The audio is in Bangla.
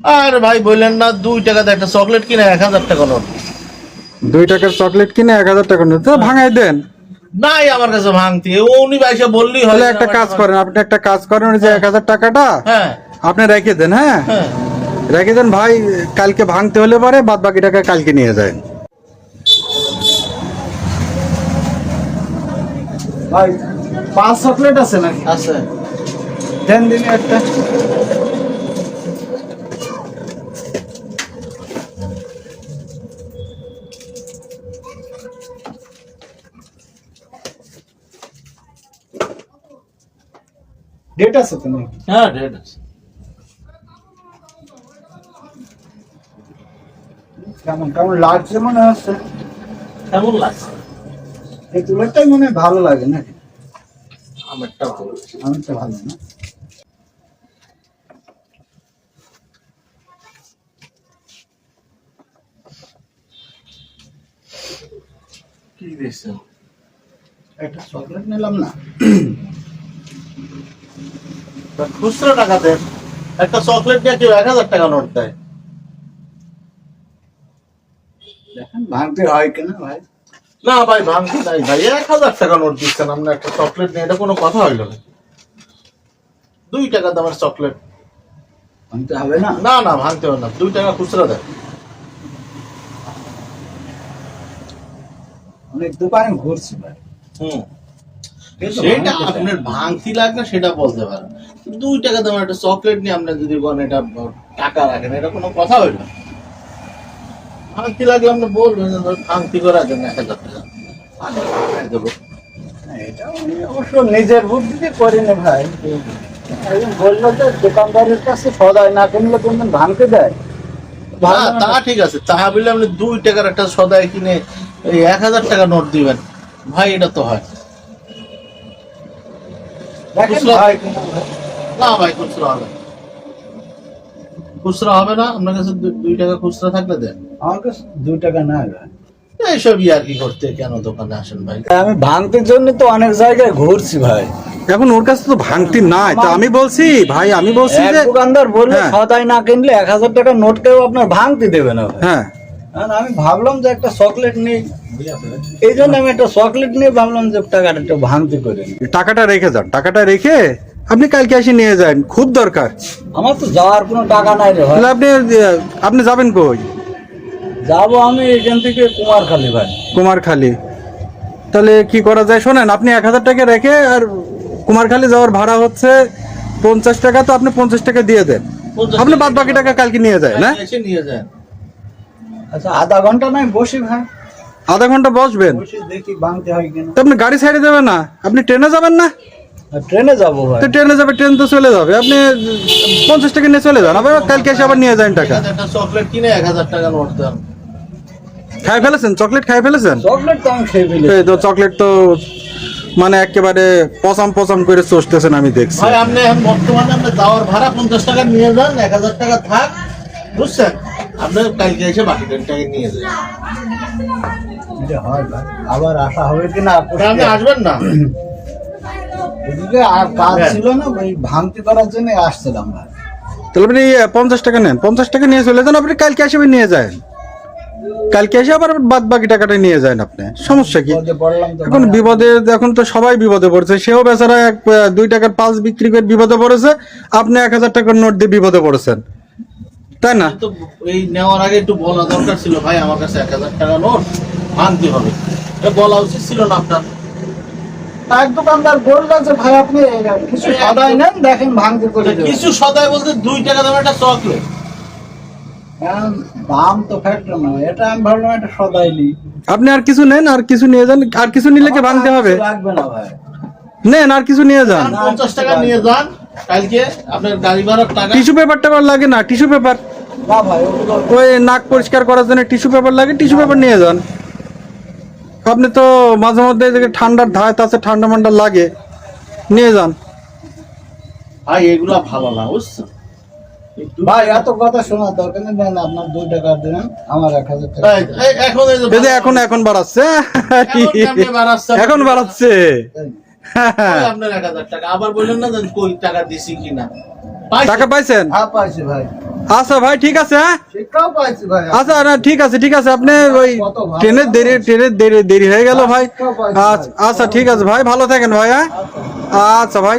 আর ভাই বললেন না দুই টাকাতে একটা চকলেট কিনে এক হাজার টাকা নোট দুই টাকার চকলেট কিনে এক হাজার টাকা নিতে ভাঙাই দেন। নাই আমার কাছে ভাঙতি। উনি বাইসে বললেই তাহলে হয় একটা কাজ করেন আপনি একটা কাজ করেন যে এক হাজার টাকাটা হ্যাঁ। আপনি রেখে দেন হ্যাঁ? হ্যাঁ। রেখে দেন ভাই কালকে ভাঙতে হলে পারে বাদ বাকি টাকা কালকে নিয়ে যায়। ভাই পাঁচ চকলেট আছে নাকি? আছে। দেন দিন একটা। ডেট আছে তো হ্যাঁ রেড আছে। কেমন কেমন লাগছে মনে হচ্ছে? কেমন লাগছে? এই তুলারটাই মনে ভালো লাগে নাকি? আমারটা ভালো লাগছে। ভালো না। কি দিয়েছেন? একটা চকলেট নিলাম না। খুচরো টাকা দেন একটা চকলেট দিয়ে কেউ এক হাজার টাকা নোট দেয়। দেখেন ভাঙতে হয় কিনা ভাই? না ভাই ভাঙতি নাই ভাই এক হাজার টাকা নোট দিচ্ছেন একটা চকলেট নিয়ে এটা কোনো কথা হইল না। দুই টাকা দামের চকলেট ভাঙতে হবে না? না না ভাঙতে হবে না দুই টাকা খুচরা দেয় অনেক দোকানে ঘুরছি ভাই। হুম। সেটা আপনার ভাঙতি লাগবে সেটা বলতে পারেন। দুই টাকা দামের একটা চকলেট নিয়ে আপনি যদি বলেন এটা টাকা রাখেন এটা কোনো কথা হইল না। ভাঙতি লাগলে আপনি বলবেন ভাঙতি করার জন্য এক হাজার টাকা। দেবো। এটা অবশ্য নিজের বুদ্ধিতে করেনি ভাই। বলল যে দোকানদারের কাছে সদাই না কিনলে কোনদিন ভাঙতে দেয়। তা ঠিক আছে। তা বলে আপনি দুই টাকার একটা সদাই কিনে এই এক হাজার টাকা নোট দিবেন। ভাই এটা তো হয় দেখেন খুচরা- ভাই কিনা ভাই। না ভাই খুচরা হবে। না। খুচরা হবে না আপনার কাছে দুই টাকা খুচরা থাকলে দেন। আমার কাছে দু টাকা না ভাই। এইসব ইয়ার কি করতে কেন দোকানে আসেন ভাই? আমি ভাঙতির জন্য তো অনেক জায়গায় ঘুরছি ভাই। এখন ওর কাছে তো ভাঙতি নাই তা আমি বলছি ভাই আমি বলছি যে দোকানদার বললে হ্যাঁ। সদাই না কিনলে এক হাজার টাকা নোট কেউ আপনার ভাঙতে দেবে না হ্যাঁ। আর আমি ভাবলাম যে একটা চকলেট নিই। এই জন্য আমি একটা চকলেট নিয়ে ভাবলাম যে টাকাটা একটু ভাঙতে করে টাকাটা রেখে যান টাকাটা রেখে আপনি কালকে এসে নিয়ে যান খুব দরকার। আমার তো যাওয়ার কোনো টাকা নাই রে ভাই। তাহলে আপনি আপনি যাবেন কই? যাব আমি এখান থেকে কুমারখালী ভাই। কুমারখালী। তাহলে কি করা যায়? শোনেন আপনি এক হাজার টাকা রেখে আর কুমারখালী যাওয়ার ভাড়া হচ্ছে পঞ্চাশ টাকা তো আপনি পঞ্চাশ টাকা দিয়ে দেন। আপনি বাদ বাকি টাকা কালকে নিয়ে যায় না এসে নিয়ে যান। আচ্ছা আধা ঘণ্টা নাই বসি ভাই। আধা ঘণ্টা বসবেন? বসে দেখি ভাঙতে হয় কিনা। তো আপনি গাড়ি ছেড়ে দেবেন না? আপনি ট্রেনে যাবেন না? ট্রেনে যাব ভাই। তো ট্রেনে যাবে ট্রেন তো চলে যাবে। আপনি পঞ্চাশ টাকা নিয়ে চলে যান। আবার কালকে এসে আবার নিয়ে যান টাকা। ঠিক আছে, একটা চকলেট কিনে এক হাজার টাকা নোট দেন। খাই ফেলেছেন? চকলেট খাই ফেলেছেন? চকলেট তো আমি খেয়ে ফেলি তো চকলেট তো মানে একেবারে পচাম পচাম করে চষতেছেন আমি দেখছি। ভাই আপনি এখন বর্তমানে আপনি যাওয়ার ভাড়া পঞ্চাশ টাকা নিয়ে যান এক হাজার টাকা থাক বুঝছেন? আপনি কালকে এসে বাকি টাকা নিয়ে হয় ভাই আবার আসা হবে আপনি আসবেন না? এদিকে আর কাজ হ্যাঁ। ছিল না ওই ভাঙতি করার জন্য আসছিলাম ভাই। তাহলে আপনি পঞ্চাশ টাকা নেন পঞ্চাশ টাকা নিয়ে চলে যান আপনি কালকে এসে নিয়ে যান। কালকে এসে আবার বাদ বাকি টাকাটা নিয়ে যান আপনি। সমস্যা কি? এখন বিপদে এখন তো সবাই বিপদে পড়ছে। সেও বেচারা এক দুই টাকার পাঁচ বিক্রি করে বিপদে পড়েছে। আপনি এক হাজার টাকার নোট দিয়ে বিপদে পড়েছেন। তাই না? তো এই নেওয়ার আগে একটু বলা দরকার ছিল ভাই আমার কাছে এক হাজার টাকা নোট ভাঙতে হবে। এটা বলা উচিত ছিল না আপনার। এক দোকানদার বলল যে ভাই আপনি কিছু সদাই নেন দেখেন ভাঙতে করে কিছু সদায় বলতে দুই টাকা দামের একটা চকলেট দাম তো ফ্যাক্টর নয় এটা আমি ভাবলাম সদাই নিই। আপনি আর কিছু নেন আর কিছু নিয়ে যান আর কিছু নিলে কি ভাঙতে হবে? লাগবে না ভাই। নেন আর কিছু নিয়ে যান। পঞ্চাশ টাকা নিয়ে যান কালকে আপনার গাড়ি ভাড়ার টাকা টিস্যু পেপার টেপার লাগে না টিস্যু পেপার। না ওই নাক পরিষ্কার করার জন্য টিস্যু পেপার লাগে টিস্যু পেপার নিয়ে যান। আপনি তো মাঝে মধ্যে ঠান্ডার ধায় আছে ঠান্ডা মান্ডা লাগে নিয়ে যান। ভাই এগুলা ভালো না বুঝছ? ভাই এত কথা শোনার দরকার নেই দেন আপনার দুই টাকা দেন আমার এক হাজার টাকা। এই- এই- এখন এখন এখন বাড়াচ্ছে। এখন বাড়াচ্ছে? এখন বাড়াচ্ছে। দেন। ওই আপনার এক হাজার টাকা। আবার বললেন না কই টাকা দিছি কিনা? টাকা পাইছেন? হ্যাঁ পাইছি ভাই। আচ্ছা ভাই ঠিক আছে হ্যাঁ? শিক্ষাও পাইছি ভাই আচ্ছা। না ঠিক আছে ঠিক আছে আপনি ওই ট্রেনের দেরি ট্রেনের দেরি দেরি হয়ে গেল ভাই। আচ্ছা আচ্ছা ঠিক আছে ভাই ভালো থাকেন ভাই হ্যাঁ? আচ্ছা ভাই।